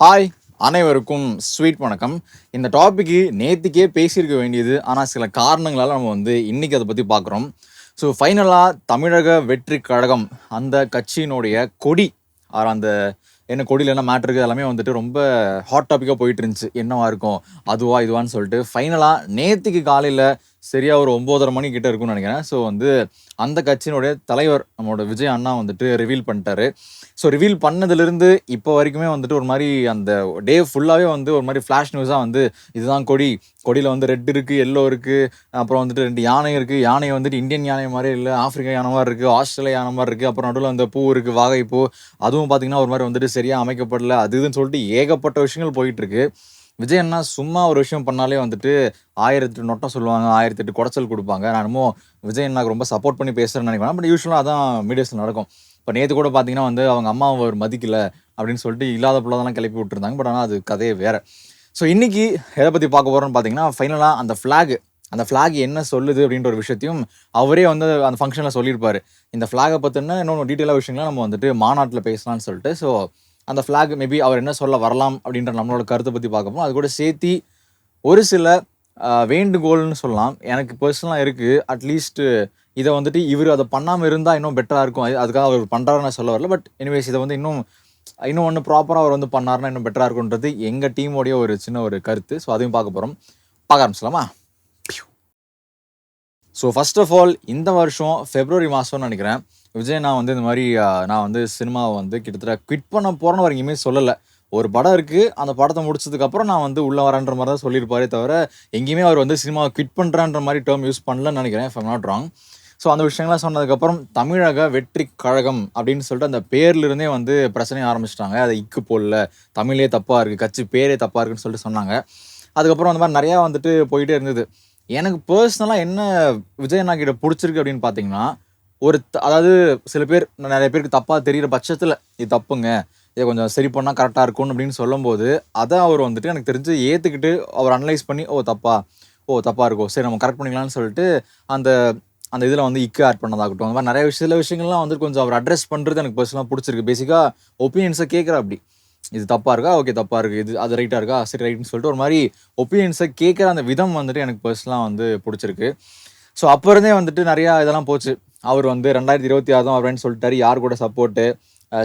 Hi அனைவருக்கும் sweet வணக்கம். இந்த டாபிக்கு நேற்றுக்கே பேசியிருக்க வேண்டியது ஆனால் சில காரணங்களால் நம்ம வந்து இன்றைக்கி அதை பற்றி பார்க்குறோம். ஸோ ஃபைனலாக தமிழக வெற்றி கழகம் அந்த கட்சியினுடைய கொடி ஆர் அந்த என்ன கொடியில் என்ன மேட்ரு இருக்குது எல்லாமே வந்துட்டு ரொம்ப ஹாட் டாப்பிக்காக போயிட்டு இருந்துச்சு. என்னவா இருக்கும் அதுவா இதுவான்னு சொல்லிட்டு ஃபைனலாக நேற்றுக்கு காலையில் சரியாக ஒரு ஒம்போதரை மணி கிட்ட இருக்கும்னு நினைக்கிறேன். ஸோ வந்து அந்த கட்சியினுடைய தலைவர் நம்மளோட விஜய் அண்ணா வந்துட்டு ரிவீல் பண்ணிட்டாரு. ஸோ ரிவீல் பண்ணதுலேருந்து இப்போ வரைக்குமே வந்துட்டு ஒரு மாதிரி அந்த டே ஃபுல்லாகவே வந்து ஒரு மாதிரி ஃப்ளாஷ் நியூஸாக வந்து இதுதான் கொடி. கொடியில் வந்து ரெட் இருக்குது எல்லோ இருக்குது அப்புறம் வந்துட்டு ரெண்டு யானை இருக்குது யானை வந்துட்டு இந்தியன் யானை மாதிரி இல்லை ஆஃப்ரிக்கா யானை மாதிரி இருக்குது ஆஸ்திரேலியா யானை மாதிரி இருக்குது அப்புறம் நடுவில் அந்த பூ இருக்குது வாகைப்பூ. அதுவும் பார்த்திங்கன்னா ஒரு மாதிரி வந்துட்டு சரியாக அமைக்கப்படல. அது இதுன்னு சொல்லிட்டு ஏகப்பட்ட விஷயங்கள் போயிட்டுருக்கு விஜய் அண்ணா சும்மா ஒரு விஷயம் பண்ணாலே வந்துட்டு ஆயிரத்தி நொட்டம் சொல்லுவாங்க ஆயிரத்தி எட்டு குடைச்சல் கொடுப்பாங்க. நான் என்னமோ விஜய் அண்ணாக்கு ரொம்ப சப்போர்ட் பண்ணி பேசுகிறேன்னு நினைக்கிறேன். பட் யூஸ்வலாக அதான் மீடியாஸில் நடக்கும். இப்போ நேற்று கூட பார்த்தீங்கன்னா வந்து அவங்க அம்மா அவர் மதிக்கல அப்படின்னு சொல்லிட்டு இல்லாத பிள்ளைதெல்லாம் கிளப்பி விட்டுருந்தாங்க. பட் ஆனால் அது கதையே வேறு. ஸோ இன்றைக்கி எதை பற்றி பார்க்க போகிறோன்னு பார்த்தீங்கன்னா ஃபைனலாக அந்த ஃப்ளாக் அந்த ஃப்ளாக் என்ன சொல்லுது அப்படின்ற ஒரு விஷயத்தையும் அவரே வந்து அந்த ஃபங்க்ஷனில் சொல்லியிருப்பார். இந்த ஃப்ளாகை பற்றினா இன்னொன்று டீட்டெயிலாக விஷயங்கள்லாம் நம்ம வந்துட்டு மாநாட்டில் பேசலாம்னு சொல்லிட்டு. ஸோ அந்த ஃப்ளாக் மேபி அவர் என்ன சொல்ல வரலாம் அப்படின்ற நம்மளோட கருத்தை பற்றி பார்க்கப்போம் அது கூட சேர்த்தி ஒரு சில வேண்டுகோள்னு சொல்லலாம். எனக்கு பர்சனலாக இருக்குது அட்லீஸ்ட் இதை வந்துட்டு இவர் அதை பண்ணாமல் இருந்தால் இன்னும் பெட்டராக இருக்கும். அதுக்காக அவர் பண்ணுறாருன்னு நான் சொல்ல வரல. பட் எனிவேஸ் இதை வந்து இன்னும் இன்னும் ஒன்று ப்ராப்பராக அவர் வந்து பண்ணாருன்னா இன்னும் பெட்டராக இருக்குன்றது எங்கள் டீமோடைய ஒரு சின்ன ஒரு கருத்து. ஸோ அதையும் பார்க்க போகிறோம் பார்க்க ஆரம்பிச்சலாமா ஸோ ஃபஸ்ட் ஆஃப் ஆல் இந்த வருஷம் ஃபெப்ரவரி மாதம்னு நினைக்கிறேன். விஜய் நான் வந்து இந்த மாதிரி நான் வந்து சினிமாவை வந்து கிட்டத்தட்ட குவிட் பண்ண போகிறேன்னு அவர் எங்கேயுமே சொல்லலை. ஒரு படம் இருக்குது அந்த படத்தை முடிச்சதுக்கப்புறம் நான் வந்து உள்ளே வரேன்ற மாதிரி தான் சொல்லியிருப்பாரே தவிர எங்கேயுமே அவர் வந்து சினிமாவை குவிட் பண்ணுறான்ற மாதிரி டேர்ம் யூஸ் பண்ணலன்னு நினைக்கிறேன் if நாட் ராங் ஸோ அந்த விஷயங்கள்லாம் சொன்னதுக்கப்புறம் தமிழக வெற்றி கழகம் அப்படின்னு சொல்லிட்டு அந்த பேர்லேருந்தே வந்து பிரச்சனையை ஆரம்பிச்சிட்டாங்க. அதை இக்கு போடல தமிழே தப்பாக இருக்குது கட்சி பேரே தப்பாக இருக்குன்னு சொல்லிட்டு சொன்னாங்க. அதுக்கப்புறம் அந்த மாதிரி நிறையா வந்துட்டு போயிட்டே இருந்தது. எனக்கு பர்சனலாக என்ன விஜய் அண்ணா கிட்ட பிடிச்சிருக்கு அப்படின்னு பார்த்தீங்கன்னா ஒரு த- அதாவது சில பேர் நிறைய பேருக்கு தப்பாக தெரிகிற பட்சத்தில் இது தப்புங்க. இதை கொஞ்சம் சரி பண்ணால் கரெக்டாக இருக்கும் அப்படின்னு சொல்லும்போது அதை அவர் வந்துட்டு எனக்கு தெரிஞ்சு ஏற்றுக்கிட்டு அவர் அனலைஸ் பண்ணி ஓ தப்பா. ஓ தப்பாக இருக்கும் சரி நம்ம கரெக்ட் பண்ணிக்கலாம்னு சொல்லிட்டு அந்த அந்த இதில் வந்து இக்கு ஆட் பண்ணதாகட்டும். அந்த மாதிரி நிறைய விஷயம் சில விஷயங்கள்லாம் வந்து கொஞ்சம் அவர் அட்ரஸ் பண்ணுறது எனக்கு பர்சனலாக பிடிச்சிருக்கு. பேசிக்காக ஒப்பீனியன்ஸை கேட்குறா அப்படி. இது தப்பாக இருக்கா? ஓகே தப்பாக இருக்குது இது அது ரைட்டாக இருக்கா? சரி ரைட்னு சொல்லிட்டு ஒரு மாதிரி ஒப்பீனியன்ஸை கேட்குற அந்த விதம் வந்துட்டு எனக்கு பர்சனலாக வந்து பிடிச்சிருக்கு. ஸோ அப்போ இருந்தே வந்துட்டு நிறையா இதெல்லாம் போச்சு. அவர் வந்து ரெண்டாயிரத்தி இருபத்தி ஆறு தான் அப்படின்னு சொல்லிட்டாரு. யார் கூட சப்போர்ட்டு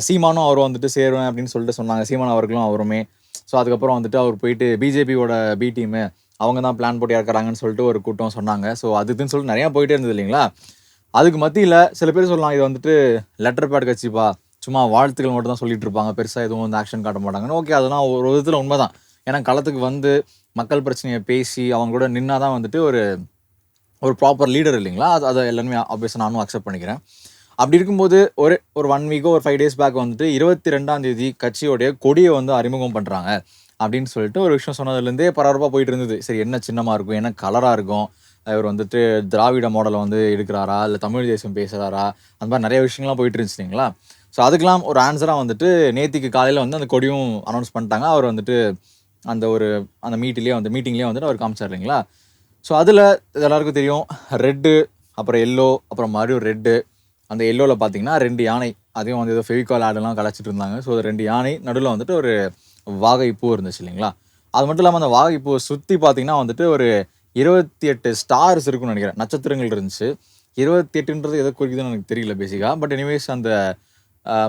சீமானும் அவர் வந்துட்டு சேருவேன் அப்படின்னு சொல்லிட்டு சொன்னாங்க. சீமான் அவர்களும் அவருமே. ஸோ அதுக்கப்புறம் வந்துட்டு அவர் போயிட்டு பிஜேபியோட பி டீமு அவங்க தான் பிளான் போட்டு இறக்குறாங்கன்னு சொல்லிட்டு ஒரு கூட்டம் சொன்னாங்க. ஸோ அதுக்குன்னு சொல்லிட்டு நிறையா போயிட்டே இருந்தது இல்லைங்களா? அதுக்கு மத்தியில் சில பேர் சொல்லலாம் இது வந்துட்டு லெட்டர் பேட் கட்சிப்பா? சும்மா வாழ்த்துக்கள் மட்டும் தான் சொல்லிட்டு இருப்பாங்க. பெருசாக எதுவும் வந்து ஆக்ஷன் காட்ட மாட்டாங்கன்னு. ஓகே அதெல்லாம் ஒரு விதத்தில் உண்மைதான். ஏன்னா களத்துக்கு வந்து மக்கள் பிரச்சனையை பேசி அவங்க கூட நின்னா தான் வந்துட்டு ஒரு ஒரு ப்ராப்பர் லீடர் இல்லைங்களா? அது அதை எல்லாருமே ஆப்வியஸாக நானும் அக்செப்ட் பண்ணிக்கிறேன். அப்படி இருக்கும்போது ஒரு ஒரு ஒன் வீக்கோ ஒரு ஃபைவ் டேஸ் பேக் வந்துட்டு இருபத்தி ரெண்டாம் தேதி கட்சியோடைய கொடியை வந்து அறிமுகம் பண்ணுறாங்க அப்படின்னு சொல்லிட்டு ஒரு விஷயம் சொன்னதுலேருந்தே பரபரப்பாக போயிட்டு இருந்தது. சரி என்ன சின்னமாக இருக்கும்? என்ன கலராக இருக்கும்? இவர் வந்துட்டு திராவிட மாடலை வந்து எடுக்கிறாரா? இல்லை தமிழ் தேசம் பேசுகிறாரா அந்த மாதிரி நிறைய விஷயங்கள்லாம் போயிட்டு இருந்துச்சு இல்லைங்களா? ஸோ அதுக்கெலாம் ஒரு ஆன்சராக வந்துட்டு நேத்திக்கு காலையில் வந்து அந்த கொடியும் அனௌன்ஸ் பண்ணிட்டாங்க. அவர் வந்துட்டு அந்த ஒரு அந்த மீட்டிலேயே வந்து மீட்டிங்லேயே வந்துட்டு அவர் காமிச்சார் இல்லைங்களா? ஸோ அதில் எல்லாருக்கும் தெரியும் ரெட்டு அப்புறம் எல்லோ அப்புறம் மறுபடியும் ரெட்டு. அந்த எல்லோவில் பார்த்தீங்கன்னா ரெண்டு யானை. அதையும் வந்து ஏதோ ஃபெவிகால் ஆடெல்லாம் கலைச்சிட்டு இருந்தாங்க. ஸோ ரெண்டு யானை நடுவில் வந்துட்டு ஒரு வாகை பூ இருந்துச்சு இல்லைங்களா? அது மட்டும் இல்லாமல் அந்த வாகைப்பூவை சுற்றி பார்த்தீங்கன்னா வந்துட்டு ஒரு இருபத்தி எட்டு ஸ்டார்ஸ் இருக்குன்னு நினைக்கிறேன். நட்சத்திரங்கள் இருந்துச்சு. இருபத்தி எட்டுன்றது எதை குறிக்குதுன்னு எனக்கு தெரியல பேசிக்காக பட் எனிவேஸ் அந்த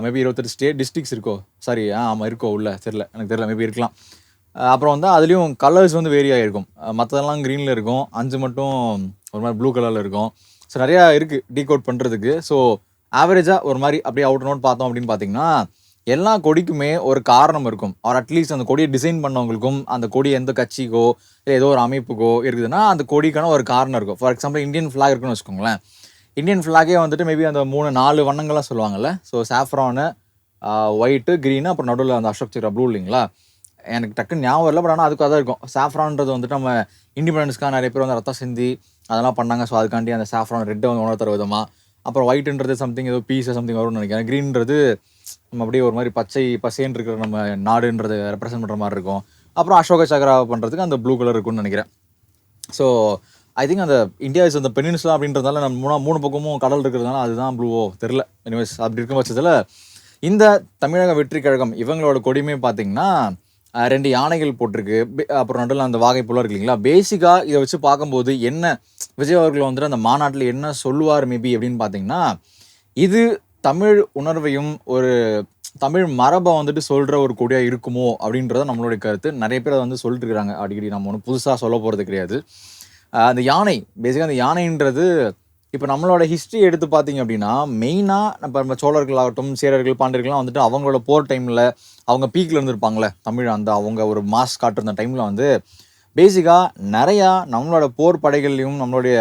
மேபி இருபத்தெட்டு ஸ்டேட் டிஸ்ட்ரிக்ஸ் இருக்கோ? சாரி ஆ ஆமாம் இருக்கோ உள்ள தெரில எனக்கு தெரில மேபி இருக்கலாம். அப்புறம் வந்து அதுலேயும் கலர்ஸ் வந்து வேரி ஆகிருக்கும் மற்றதெல்லாம் க்ரீனில் இருக்கும். அஞ்சு மட்டும் ஒரு மாதிரி ப்ளூ கலரில் இருக்கும். ஸோ நிறையா இருக்குது டீகோட் பண்ணுறதுக்கு ஸோ ஆவரேஜாக ஒரு மாதிரி அப்படியே அவுட் நோட் பார்த்தோம் அப்படின்னு பார்த்தீங்கன்னா எல்லா கொடிக்குமே ஒரு காரணம் இருக்கும். ஆர் அட்லீஸ்ட் அந்த கொடியை டிசைன் பண்ணவங்களுக்கும் அந்த கொடி எந்த கட்சிக்கோ இல்லை ஏதோ ஒரு அமைப்புக்கோ இருக்குதுன்னா அந்த கொடிக்கான ஒரு காரணம் இருக்கும். ஃபார் எக்ஸாம்பிள் இந்தியன் ஃப்ளாக் இருக்குன்னு வச்சுக்கோங்களேன். இந்தியன் ஃப்ளாகே வந்துட்டு மேபி அந்த மூணு நாலு வண்ணங்கள்லாம் சொல்லுவாங்கல்ல. ஸோ சாஃப்ரானு ஒயிட்டு க்ரீனு அப்புறம் நடுவில் அந்த அசோக் சக்ரா ப்ளூ இல்லைங்களா? எனக்கு டக்குன்னு ஞாபகம் இல்லை பட் ஆனால் அதுக்கு அதான் இருக்கும். சாஃப்ரான்றது வந்துட்டு நம்ம இண்டிபெண்டன்ஸ்க்காக நிறைய பேர் வந்து ரத்தம் சிந்தி அதெல்லாம் பண்ணாங்க. ஸோ அதுக்காண்டி அந்த சாஃப்ரான் ரெட்டை வந்து உணர்த்துற விதமாக அப்புறம் ஒயிட்ன்றது சம்திங் ஏதோ பீஸ் சம்திங் வரும்னு நினைக்கிறேன். க்ரீன்றது நம்ம அப்படியே ஒரு மாதிரி பச்சை பசைன்னு இருக்கிற நம்ம நாடுன்றதை ரெப்ரசென்ட் பண்ணுற மாதிரி இருக்கும். அப்புறம் அசோக சக்கரா பண்ணுறதுக்கு அந்த ப்ளூ கலர் இருக்கும்னு நினைக்கிறேன். ஸோ ஐ திங்க் அந்த இந்தியா இஸ் அந்த பெனின்சுலா அப்படின்றதால நம்ம மூணா மூணு பக்கமும் கடல் இருக்கிறதுனால அதுதான் ப்ளூவோ தெரில எனிவேஸ் அப்படி இருக்கும் பட்சத்தில் இந்த தமிழக வெற்றி கழகம் இவங்களோட கொடியுமே பார்த்தீங்கன்னா ரெண்டு யானைகள் போட்டிருக்கு. அப்புறம் நடுவில் அந்த வாகை புலம் இருக்கு இல்லைங்களா? பேசிக்காக இதை வச்சு பார்க்கும்போது என்ன விஜய் அவர்கள் வந்துட்டு அந்த மாநாட்டில் என்ன சொல்லுவார் மேபி அப்படின்னு பார்த்தீங்கன்னா இது தமிழ் உணர்வையும் ஒரு தமிழ் மரபை வந்துட்டு சொல்கிற ஒரு கொடியாக இருக்குமோ அப்படின்றத நம்மளுடைய கருத்து. நிறைய பேர் அதை வந்து சொல்லிட்டு இருக்கிறாங்க. அடிக்கடி நம்ம ஒன்றும் புதுசாக சொல்ல போகிறது கிடையாது. அந்த யானை பேசிக்காக அந்த யானைன்றது இப்போ நம்மளோட ஹிஸ்ட்ரி எடுத்து பார்த்தீங்க அப்படின்னா மெயினாக நம்ம நம்ம சோழர்கள் ஆகட்டும் சேரர்கள் பாண்டியர்கள்லாம் வந்துட்டு அவங்களோட போர் டைமில் அவங்க பீக்கில் இருந்திருப்பாங்களே தமிழ் அந்த அவங்க ஒரு மாஸ் காட்டுருந்த டைமில் வந்து பேசிக்காக நிறையா நம்மளோட போர் படைகள்லையும் நம்மளுடைய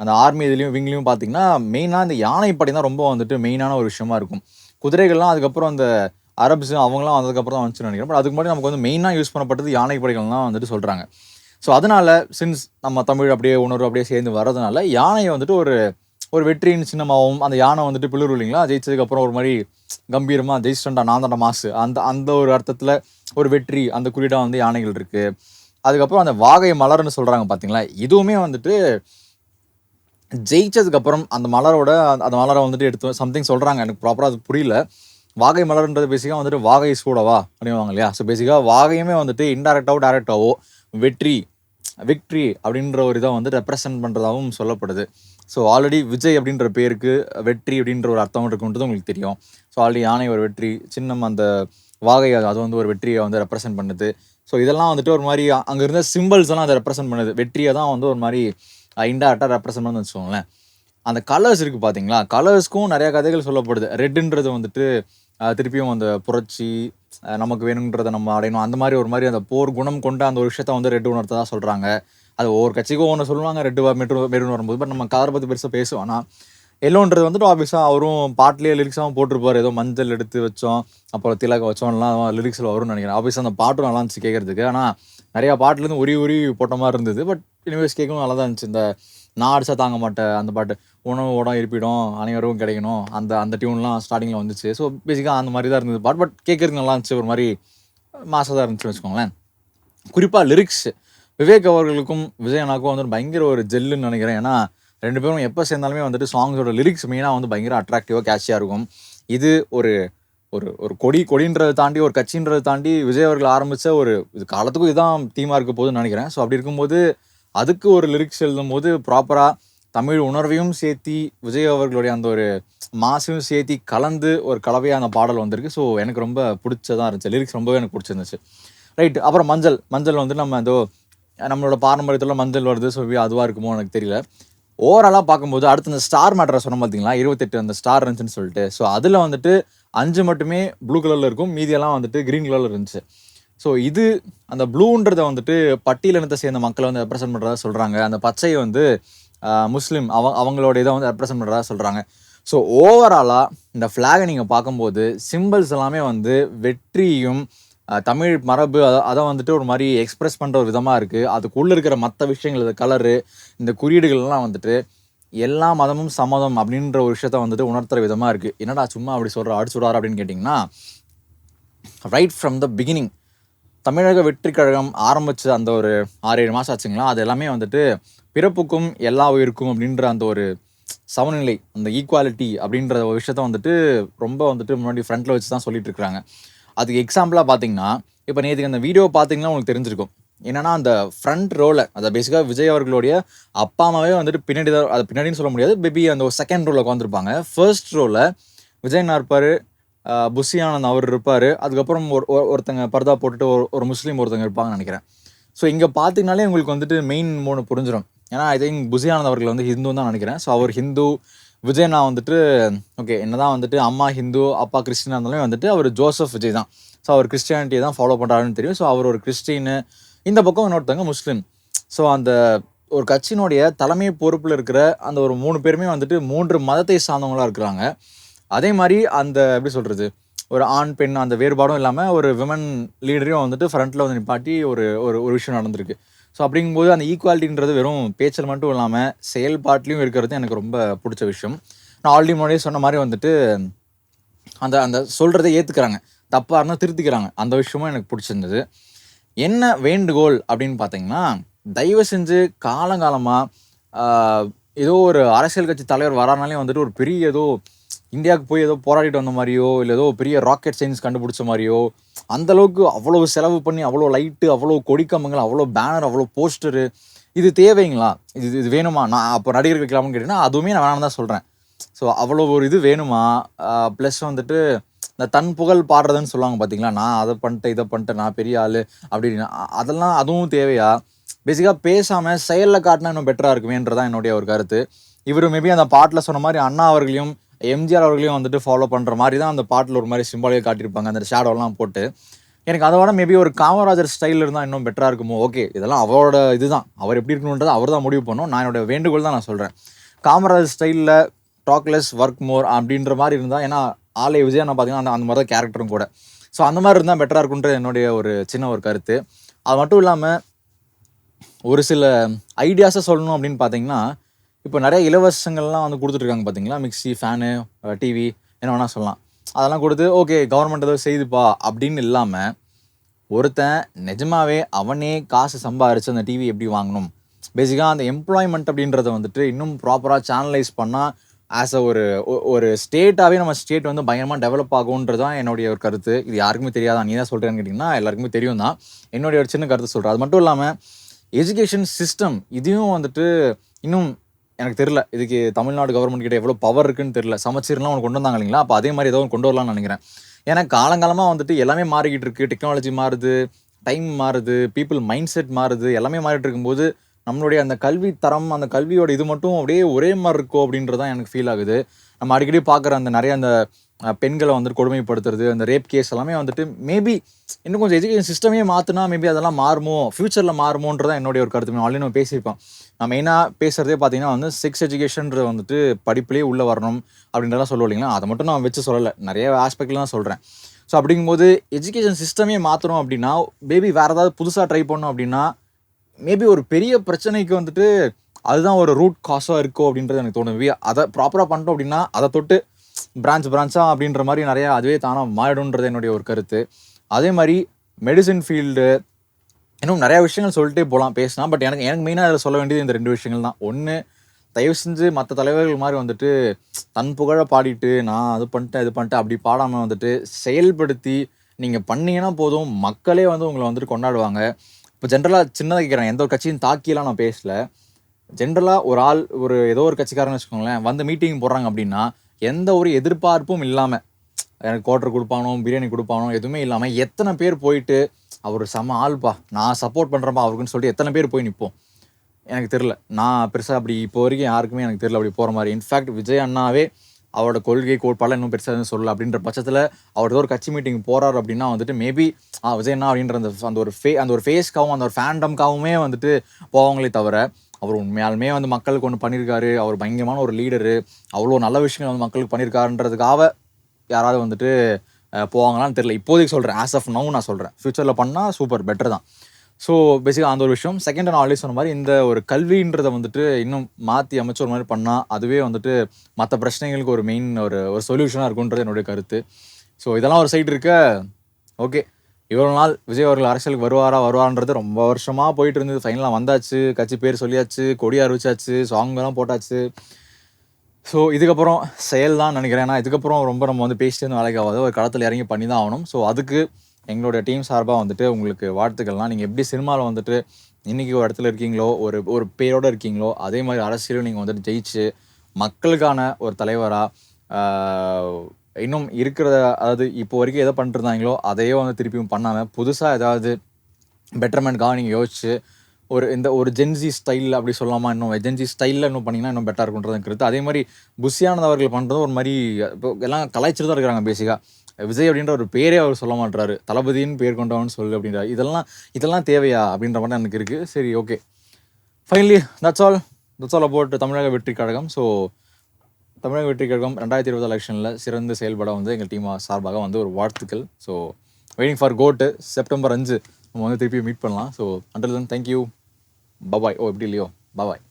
அந்த ஆர்மி இதுலேயும் விங்லேயும் பார்த்தீங்கன்னா மெயினாக இந்த யானைப்படை தான் ரொம்ப வந்துட்டு மெயினான ஒரு விஷயமா இருக்கும். குதிரைகள்லாம் அதுக்கப்புறம் அந்த அரப்ஸு அவங்களாம் வந்ததுக்கப்புறம் தான் வந்துச்சுன்னு நினைக்கிறேன். பட் அதுக்கு முன்னாடி நமக்கு வந்து மெயினாக யூஸ் பண்ணப்பட்டது யானைப்படைகள் தான் வந்துட்டு சொல்கிறாங்க ஸோ அதனால் சின்ஸ் நம்ம தமிழ் அப்படியே உணர்வு அப்படியே சேர்ந்து வர்றதுனால யானையை வந்துட்டு ஒரு ஒரு வெற்றியின் சின்னமாகவும் அந்த யானை வந்துட்டு பிள்ளூர் இல்லைங்களா? ஜெயிச்சதுக்கப்புறம் ஒரு மாதிரி கம்பீரமாக ஜெயிச்சிட்டா நான் தாண்டா மாசு. அந்த அந்த ஒரு அர்த்தத்தில் ஒரு வெற்றி அந்த குறியீடாக வந்து யானைகள் இருக்குது அதுக்கப்புறம் அந்த வாகை மலர்னு சொல்கிறாங்க பார்த்தீங்களா இதுவுமே வந்துட்டு ஜெயிச்சதுக்கப்புறம் அந்த மலரோட அந்த- மலரை வந்துட்டு எடுத்து சம்திங் சொல்கிறாங்க எனக்கு ப்ராப்பராக அது புரியல. வாகை மலர்ன்றது பேசிக்காக வந்துட்டு வாகை சூடவா அப்படிவாங்க இல்லையா? ஸோ பேசிக்காக வாகையுமே வந்துட்டு இன்டெரக்டாவோ டேரக்டாவோ வெற்றி விக்ட்ரி அப்படின்ற ஒரு இதை வந்து ரெப்ரசன்ட் பண்ணுறதாகவும் சொல்லப்படுது. ஸோ ஆல்ரெடி விஜய் அப்படின்ற பேருக்கு வெற்றி அப்படின்ற ஒரு அர்த்தம் இருக்குன்றது உங்களுக்கு தெரியும். ஸோ ஆல்ரெடி யானை ஒரு வெற்றி சின்னம் அந்த வாகை அது வந்து ஒரு வெற்றியை வந்து ரெப்ரசன்ட் பண்ணுது. ஸோ இதெல்லாம் வந்துட்டு ஒரு மாதிரி அங்கே இருந்த சிம்பிள்ஸ் எல்லாம் அதை ரெப்ரசன்ட் பண்ணுது. வெற்றியை தான் வந்து ஒரு மாதிரி இன்டெரக்டாக ரெப்ரசன்ட் பண்ணு வச்சுக்கோங்களேன். அந்த கலர்ஸ் இருக்குது பார்த்தீங்களா கலர்ஸ்க்கும் நிறையா கதைகள் சொல்லப்படுது. ரெட்டுன்றது வந்துட்டு திருப்பியும் அந்த புரட்சி நமக்கு வேணுன்றதை நம்ம அடையணும். அந்த மாதிரி ஒரு மாதிரி அந்த போர் குணம் கொண்ட அந்த ஒரு விஷயத்த வந்து ரெட்டு உணர்த்ததா சொல்கிறாங்க அது ஒவ்வொரு கட்சிக்கும் ஒன்று சொல்லுவாங்க ரெட்டு மெட்ரு மெருன்னு வரும்போது. பட் நம்ம கலர் பற்றி பெருசாக பேசுவோம். ஆனால் எல்லோன்றது வந்துட்டு ஆஃபீஸாக அவரும் பாட்டிலேயே லிரிக்ஸாகவும் போட்டிருப்பார். ஏதோ மஞ்சள் எடுத்து வச்சோம் அப்புறம் திலக வச்சோம்லாம் லிரிக்ஸில் வரும்னு நினைக்கிறேன். ஆஃபீஸ் அந்த பாட்டும் நல்லா இருந்துச்சு கேட்கறதுக்கு ஆனால் நிறையா பாட்டுலேருந்து உரி உரி போட்ட மாதிரி இருந்தது. பட் இனிவேஸ் கேட்கவும் நல்லா தான் இருந்துச்சு. இந்த நான் அடிச்சா தாங்க மாட்டேன். அந்த பாட்டு உணவு உடம் இருப்பிடும் அனைவரும் கிடைக்கணும். அந்த அந்த டியூன்லாம் ஸ்டார்டிங்கில் வந்துச்சு. ஸோ பேசிக்காக அந்த மாதிரி தான் இருந்தது. பாட் பட் கேட்கறதுக்கு நல்லா இருந்துச்சு. ஒரு மாதிரி மாசாக தான் இருந்துச்சுன்னு வச்சுக்கோங்களேன். குறிப்பாக லிரிக்ஸ் விவேக் அவர்களுக்கும் விஜய் அண்ணாக்கும் வந்து பயங்கர ஒரு ஜெல்லுன்னு நினைக்கிறேன். ஏன்னா ரெண்டு பேரும் எப்போ சேர்ந்தாலுமே வந்துட்டு சாங்ஸோட லிரிக்ஸ் மெயினாக வந்து பயங்கர அட்ராக்டிவாக கேட்சியாக இருக்கும். இது ஒரு ஒரு ஒரு கொடி கொடின்றதை தாண்டி ஒரு கட்சின்றதை தாண்டி விஜய் அவர்கள் ஆரம்பித்த ஒரு இது காலத்துக்கும் இதுதான் தீமாக இருக்க போகுதுன்னு நினைக்கிறேன். ஸோ அப்படி இருக்கும்போது அதுக்கு ஒரு லிரிக்ஸ் எழுதும்போது ப்ராப்பராக தமிழ் உணர்வையும் சேர்த்தி விஜய் அவர்களுடைய அந்த ஒரு மாசையும் சேர்த்தி கலந்து ஒரு கலவையான பாடல் வந்திருக்கு. ஸோ எனக்கு ரொம்ப பிடிச்சதாக இருந்துச்சு. லிரிக்ஸ் ரொம்பவே எனக்கு பிடிச்சிருந்துச்சு. ரைட் அப்புறம் மஞ்சள். மஞ்சள் வந்து நம்ம ஏதோ நம்மளோட பாரம்பரியத்தில் மஞ்சள் வருது. ஸோ அதுவாக இருக்குமோ எனக்கு தெரியல. ஓவராலாக பார்க்கும்போது அடுத்து அந்த ஸ்டார் மேட்டரை சொன்ன பார்த்தீங்களா? இருபத்தெட்டு அந்த ஸ்டார் இருந்துச்சுன்னு சொல்லிட்டு. ஸோ அதில் வந்துட்டு அஞ்சு மட்டுமே ப்ளூ கலரில் இருக்கும். மீதியெல்லாம் வந்துட்டு க்ரீன் கலரில் இருந்துச்சு. ஸோ இது அந்த ப்ளூன்றதை வந்துட்டு பட்டியலினத்தை சேர்ந்த மக்களை வந்து ரெப்ரசன்ட் பண்ணுறதா சொல்கிறாங்க அந்த பச்சையை வந்து முஸ்லீம் அவ அவங்களோட இதை வந்து ரெப்ரசன்ட் பண்ணுறதா சொல்கிறாங்க ஸோ ஓவராலாக இந்த ஃப்ளாகை நீங்கள் பார்க்கும்போது சிம்பிள்ஸ் எல்லாமே வந்து வெற்றியும் தமிழ் மரபு அதை அதை வந்துட்டு ஒரு மாதிரி எக்ஸ்ப்ரெஸ் பண்ணுற ஒரு விதமாக இருக்குது அதுக்குள்ளே இருக்கிற மற்ற விஷயங்கள் இந்த கலரு இந்த குறியீடுகள்லாம் வந்துட்டு எல்லா மதமும் சம்மதம் அப்படின்ற ஒரு விஷயத்த வந்துட்டு உணர்த்துற விதமாக இருக்குது என்னடா சும்மா அப்படி சொல்கிற அடிச்சுடாரு அப்படின்னு கேட்டிங்கன்னா ரைட் ஃப்ரம் த பிகினிங் தமிழக வெற்றி கழகம் ஆரம்பித்த அந்த ஒரு ஆறு ஏழு மாதம் ஆச்சுங்களா? அது எல்லாமே வந்துட்டு பிறப்புக்கும் எல்லா உயிருக்கும் அப்படின்ற அந்த ஒரு சமநிலை அந்த ஈக்குவாலிட்டி அப்படின்ற ஒரு விஷயத்த வந்துட்டு ரொம்ப வந்துட்டு முன்னாடி ஃப்ரண்ட்டில் வச்சு தான் சொல்லிட்டு இருக்காங்க. அதுக்கு எக்ஸாம்பிளாக பார்த்தீங்கன்னா இப்போ நேற்றுக்கு அந்த வீடியோ பார்த்தீங்கன்னா உங்களுக்கு தெரிஞ்சிருக்கும். என்னன்னா அந்த ஃப்ரண்ட் ரோவில் அதை பேசிக்காக விஜய் அவர்களுடைய அப்பா அம்மாவே வந்துட்டு பின்னாடி தான் அது பின்னாடின்னு சொல்ல முடியாது. பேபி அந்த ஒரு செகண்ட் ரோவில் உட்காந்துருப்பாங்க ஃபர்ஸ்ட் ரோவில் விஜய் நாற்பார் புஷி ஆனந்த் அவர் இருப்பார். அதுக்கப்புறம் ஒரு ஒருத்தங்க பர்தா போட்டுட்டு ஒரு ஒரு முஸ்லீம் ஒருத்தங்க இருப்பாங்கன்னு நினைக்கிறேன். ஸோ இங்கே பார்த்தீங்கனாலே உங்களுக்கு வந்துட்டு மெயின் மூணு புரிஞ்சிடும் ஏன்னா ஐ திங்க் புஷி ஆனந்த் அவர்கள் வந்து ஹிந்து தான் நினைக்கிறேன். ஸோ அவர் ஹிந்து விஜய் நான் வந்துட்டு ஓகே என்ன தான் வந்துட்டு அம்மா ஹிந்து அப்பா கிறிஸ்டினா இருந்தாலும் வந்துட்டு அவர் ஜோசப் விஜய் தான். ஸோ அவர் கிறிஸ்டியானிட்டியை தான் ஃபாலோ பண்ணுறாருன்னு தெரியும். ஸோ அவர் ஒரு கிறிஸ்டின்னு இந்த பக்கம் இன்னொருத்தவங்க முஸ்லீம். ஸோ அந்த ஒரு கட்சியினுடைய தலைமை பொறுப்பில் இருக்கிற அந்த ஒரு மூணு பேருமே வந்துட்டு மூன்று மதத்தை சார்ந்தவங்களா இருக்கிறாங்க. அதே மாதிரி அந்த எப்படி சொல்கிறது ஒரு ஆண் பெண் அந்த வேறுபாடும் இல்லாமல் ஒரு விமன் லீடரையும் வந்துட்டு ஃப்ரண்ட்டில் வந்து நிப்பாட்டி ஒரு ஒரு ஒரு விஷயம் நடந்திருக்கு. ஸோ அப்படிங்கும்போது அந்த ஈக்குவாலிட்டின்றது வெறும் பேச்சில் மட்டும் இல்லாமல் செயல்பாட்டிலையும் இருக்கிறது எனக்கு ரொம்ப பிடிச்ச விஷயம். நான் ஆல்ரெடி முன்னாடியே சொன்ன மாதிரி வந்துட்டு அந்த அந்த சொல்கிறத ஏற்றுக்கிறாங்க தப்பாக இருந்தால் திருத்திக்கிறாங்க. அந்த விஷயமும் எனக்கு பிடிச்சிருந்தது. என்ன வேண்டுகோள் அப்படின்னு பார்த்தீங்கன்னா தயவு செஞ்சு காலங்காலமாக ஏதோ ஒரு அரசியல் கட்சி தலைவர் வரானாலே வந்துட்டு ஒரு பெரிய ஏதோ இந்தியாவுக்கு போய் ஏதோ போராடிட்டு வந்த மாதிரியோ இல்லை ஏதோ பெரிய ராக்கெட் சயின்ஸ் கண்டுபிடிச்ச மாதிரியோ அந்தளவுக்கு அவ்வளோ செலவு பண்ணி அவ்வளோ லைட்டு அவ்வளோ கொடிக்கம்பங்கள் அவ்வளோ பேனர் அவ்வளோ போஸ்டரு இது தேவைங்களா? இது இது வேணுமா? நான் அப்போ நடிகர் வைக்கலாம்னு கேட்டிங்கன்னா அதுவுமே நான் வேணாம் தான் சொல்கிறேன் ஸோ அவ்வளோ ஒரு இது வேணுமா? ப்ளஸ் வந்துட்டு இந்த தன் புகழ் பாடுறதுன்னு சொல்லுவாங்க பார்த்தீங்களா நான் அதை பண்ணிட்டேன் இதை பண்ணிட்டேன் நான் பெரிய ஆள் அப்படின்னு. அதெல்லாம் அதுவும் தேவையா? பேசிக்காக பேசாமல் செயலில் காட்டினா இன்னும் பெட்டராக இருக்குமேன்றதான் என்னுடைய ஒரு கருத்து. இவர் மேபி அந்த பாட்டில் சொன்ன மாதிரி அண்ணா அவர்களையும் எம்ஜிஆர் அவர்களையும் வந்துட்டு ஃபாலோ பண்ணுற மாதிரி தான் அந்த பாட்டில் ஒரு மாதிரி சிம்பாலியாக காட்டியிருப்பாங்க. அந்த ஷேடோலாம் போட்டு. எனக்கு அதை விட மேபி ஒரு காமராஜர் ஸ்டைல் இருந்தால் இன்னும் பெட்டராக இருக்குமோ? ஓகே இதெல்லாம் அவரோட இதுதான். அவர் எப்படி இருக்கணுன்றதை அவர் தான் முடிவு பண்ணும். நான் என்னோடய வேண்டுகோள் தான் நான் சொல்கிறேன் காமராஜர் ஸ்டைலில் டாக்லெஸ் ஒர்க் மோர் அப்படின்ற மாதிரி இருந்தால் ஏன்னா ஆலை விஜய் நான் பார்த்தீங்கன்னா அந்த அந்த மாதிரி தான் கேரக்டரும் கூட. ஸோ அந்த மாதிரி இருந்தால் பெட்டராக இருக்குன்றது என்னுடைய ஒரு சின்ன ஒரு கருத்து. அது மட்டும் இல்லாமல் ஒரு சில ஐடியாஸை சொல்லணும் அப்படின்னு பார்த்தீங்கன்னா இப்போ நிறைய இலவசங்கள்லாம் வந்து கொடுத்துட்ருக்காங்க பார்த்தீங்களா? மிக்ஸி ஃபேனு டிவி என்ன வேணால் சொல்லலாம். அதெல்லாம் கொடுத்து ஓகே கவர்மெண்ட் ஏதோ செய்துப்பா அப்படின்னு இல்லாமல் ஒருத்தன் நிஜமாவே அவனே காசு சம்பாரிச்சு அந்த டிவி எப்படி வாங்கணும்? பேசிக்காக அந்த எம்ப்ளாய்மெண்ட் அப்படின்றத வந்துட்டு இன்னும் ப்ராப்பராக சேனலைஸ் பண்ணால் ஆஸ் அ ஒரு ஒரு ஸ்டேட்டாகவே நம்ம ஸ்டேட் வந்து பயங்கரமாக டெவலப் ஆகுன்றது தான் என்னுடைய ஒரு கருத்து. இது யாருக்குமே தெரியாதா? நீ தான் சொல்கிறேன்னு கேட்டிங்கன்னா எல்லாருக்குமே தெரியும் தான். என்னுடைய ஒரு சின்ன கருத்து சொல்கிறேன் அது மட்டும் இல்லாமல் எஜுகேஷன் சிஸ்டம் இதையும் வந்துட்டு இன்னும் எனக்கு தெரில இதுக்கு தமிழ்நாடு கவர்மெண்ட் கிட்ட எவ்வளோ பவர் இருக்குன்னு தெரில சமச்சீர்லாம் ஒன்று கொண்டு வந்தாங்க இல்லைங்களா? அப்போ அதே மாதிரி ஏதோ ஒன்று கொண்டு வரலாம்னு நினைக்கிறேன். ஏன்னா காலங்காலமாக வந்துட்டு எல்லாமே மாறிக்கிட்டு இருக்குது டெக்னாலஜி மாறுது டைம் மாறுது பீப்புள் மைண்ட் செட் மாறுது எல்லாமே மாறிட்டு இருக்கும்போது நம்மளுடைய அந்த கல்வி தரம் அந்த கல்வியோட இது மட்டும் அப்படியே ஒரே மாதிரி இருக்கும் அப்படின்றது தான் எனக்கு ஃபீல் ஆகுது. நம்ம அடிக்கடி பார்க்குற அந்த நிறைய அந்த பெண்களை வந்துட்டு கொடுமைப்படுத்துறது அந்த ரேப் கேஸ் எல்லாமே வந்துட்டு மேபி இன்னும் கொஞ்சம் எஜுகேஷன் சிஸ்டமே மாற்றினா மேபி அதெல்லாம் மாறுமோ ஃப்யூச்சரில் மாறுமோன்றதான் என்னுடைய ஒரு கருத்து. ஆல்ரெடி நம்ம பேசியிருப்போம் நான் மெயினாக பேசுகிறதே பார்த்தீங்கன்னா வந்து செக்ஸ் எஜுகேஷன்றது வந்துட்டு படிப்புலேயே உள்ளே வரணும் அப்படின்றலாம் சொல்லுவோம் இல்லைங்களா? அதை மட்டும் நான் வச்சு சொல்லலை. நிறைய ஆஸ்பெக்ட்ல தான் சொல்கிறேன் ஸோ அப்படிங்கும்போது எஜுகேஷன் சிஸ்டமே மாற்றணும் அப்படின்னா மேபி வேறு ஏதாவது புதுசாக ட்ரை பண்ணோம் அப்படின்னா மேபி ஒரு பெரிய பிரச்சனைக்கு வந்துட்டு அதுதான் ஒரு ரூட் காஸாக இருக்கோ அப்படின்றது எனக்கு தோணுது. அதை ப்ராப்பராக பண்ணிட்டோம் அப்படின்னா அதை தொட்டு பிரான்ச் பிரான்ச்சாக அப்படின்ற மாதிரி நிறையா அதுவே தானாக மாறிடும்ன்றது என்னுடைய ஒரு கருத்து. அதே மாதிரி மெடிசின் ஃபீல்டு இன்னும் நிறையா விஷயங்கள் சொல்லிட்டே போகலாம் பேசலாம். பட் எனக்கு எனக்கு மெயினாக அதில் சொல்ல வேண்டியது இந்த ரெண்டு விஷயங்கள் தான். ஒன்று தயவு செஞ்சு மற்ற தலைவர்கள் மாதிரி வந்துட்டு தன் புகழை பாடிட்டு நான் அது பண்ணிட்டேன் இது பண்ணிட்டேன் அப்படி பாடாமல் வந்துட்டு செயல்படுத்தி நீங்கள் பண்ணீங்கன்னா போதும். மக்களே வந்து உங்களை வந்துட்டு கொண்டாடுவாங்க. இப்போ ஜென்ரலாக சின்னதாக கேட்குறேன் எந்த ஒரு கட்சியும் தாக்கியெல்லாம் நான் பேசல. ஜென்ரலாக ஒரு ஆள் ஒரு ஏதோ ஒரு கட்சிக்காரன்னு வச்சுக்கோங்களேன் வந்து மீட்டிங் போடுறாங்க அப்படின்னா எந்த ஒரு எதிர்பார்ப்பும் இல்லாமல் எனக்கு குவார்டர் கொடுப்பானோ பிரியாணி கொடுப்பானோ எதுவுமே இல்லாமல் எத்தனை பேர் போயிட்டு அவர் செம ஆள்பா நான் சப்போர்ட் பண்ணுறப்பா அவருக்குன்னு சொல்லிட்டு எத்தனை பேர் போய் நிற்போம் எனக்கு தெரில நான் பெருசாக அப்படி இப்போ வரைக்கும் யாருக்குமே எனக்கு தெரில அப்படி போகிற மாதிரி. இன்ஃபேக்ட் விஜய் அண்ணாவே அவரோட கொள்கை கோட்பாடெல்லாம் இன்னும் பெருசாக எதுவும் சொல்லல அப்படின்ற பட்சத்தில் அவர் ஒரு கட்சி மீட்டிங் போகிறார் அப்படின்னா வந்துட்டு மேபி விஜய் அண்ணா அப்படின்ற அந்த அந்த ஒரு ஃபே அந்த ஒரு ஃபேஸ்க்காகவும் அந்த ஒரு ஃபேண்டம்காகவுமே வந்துட்டு போவாங்களே தவிர அவர் உண்மையாலுமே வந்து மக்களுக்கு ஒன்று பண்ணியிருக்காரு அவர் பயங்கரமான ஒரு லீடரு அவ்வளோ நல்ல விஷயங்கள் வந்து மக்களுக்கு பண்ணியிருக்காருன்றதுக்காக யாராவது வந்துட்டு போவாங்களான்னு தெரியல. இப்போதைக்கு சொல்கிறேன் ஆஸ் ஆஃப் நவு நான் சொல்கிறேன் ஃப்யூச்சரில் பண்ணால் சூப்பர் பெட்டர் தான். ஸோ பேசிக்காக அந்த ஒரு விஷயம். செகண்ட் நான் ஆல்ரெடி சொன்ன மாதிரி இந்த ஒரு கல்வின்றதை வந்துட்டு இன்னும் மாற்றி அமைச்ச ஒரு மாதிரி பண்ணால் அதுவே வந்துட்டு மற்ற பிரச்சனைகளுக்கு ஒரு மெயின் ஒரு ஒரு சொல்யூஷனாக இருக்குன்றது என்னுடைய கருத்து. ஸோ இதெல்லாம் ஒரு சைடு இருக்க. ஓகே இவ்வளோ நாள் விஜய் அவர்கள் அரசியலுக்கு வருவாரா வருவான்றது ரொம்ப வருஷமாக போயிட்டு இருந்தது. ஃபைனலாக வந்தாச்சு. கட்சி பேர் சொல்லியாச்சு. கொடி அறிவிச்சாச்சு. சாங்கெல்லாம் போட்டாச்சு. ஸோ இதுக்கப்புறம் செயல் தான் நினைக்கிறேன். ஏன்னா இதுக்கப்புறம் ரொம்ப நம்ம வந்து பேசிட்டு இருந்து வேலைக்கு ஆகாது. ஒரு களத்தில் இறங்கி பண்ணி தான் ஆகணும். ஸோ அதுக்கு எங்களுடைய டீம் சார்பாக வந்துட்டு உங்களுக்கு வாழ்த்துக்கள்லாம். நீங்கள் எப்படி சினிமாவில் வந்துட்டு இன்றைக்கி ஒரு இடத்துல இருக்கீங்களோ ஒரு ஒரு பேரோடு இருக்கீங்களோ அதே மாதிரி அரசியலும் நீங்கள் வந்துட்டு ஜெயிச்சு மக்களுக்கான ஒரு தலைவராக இன்னும் இருக்கிறத அதாவது இப்போ வரைக்கும் எதை பண்ணிட்டுருந்தாங்களோ அதையே வந்து திருப்பியும் பண்ணாமல் புதுசாக ஏதாவது பெட்டர்மெண்ட்காக நீங்கள் யோசிச்சு ஒரு இந்த ஒரு ஜென்சி ஸ்டைலில் அப்படி சொல்லாமா இன்னும் ஜென்சி ஸ்டைலில் இன்னும் பண்ணிங்கன்னா இன்னும் பெட்டராக இருக்குன்றது கருத்து. அதே மாதிரி புஷியானது அவர்கள் பண்ணுறது ஒரு மாதிரி இப்போ எல்லாம் கலாய்ச்சிட்டு தான் இருக்கிறாங்க பேசிக்காக விஜய் அப்படின்ற ஒரு பேரே அவர் சொல்ல மாட்டாரு தளபதியின் பேர் கொண்டவன் சொல்லு அப்படின்றார். இதெல்லாம் இதெல்லாம் தேவையா அப்படின்ற மாதிரி எனக்கு இருக்குது சரி okay finally that's all that's all about Tamilaga Vettri Kazhagam. So தமிழக வெற்றி கழகம் ரெண்டாயிரத்தி இருபது எலெக்ஷனில் சிறந்து செயல்பட வந்து எங்கள் டீம் சார்பாக வந்து ஒரு வாழ்த்துக்கள். So waiting for GOAT September அஞ்சு நம்ம வந்து திருப்பி மீட் பண்ணலாம். So until then thank you bye bye ஓ எப்படி இல்லையோ? Bye bye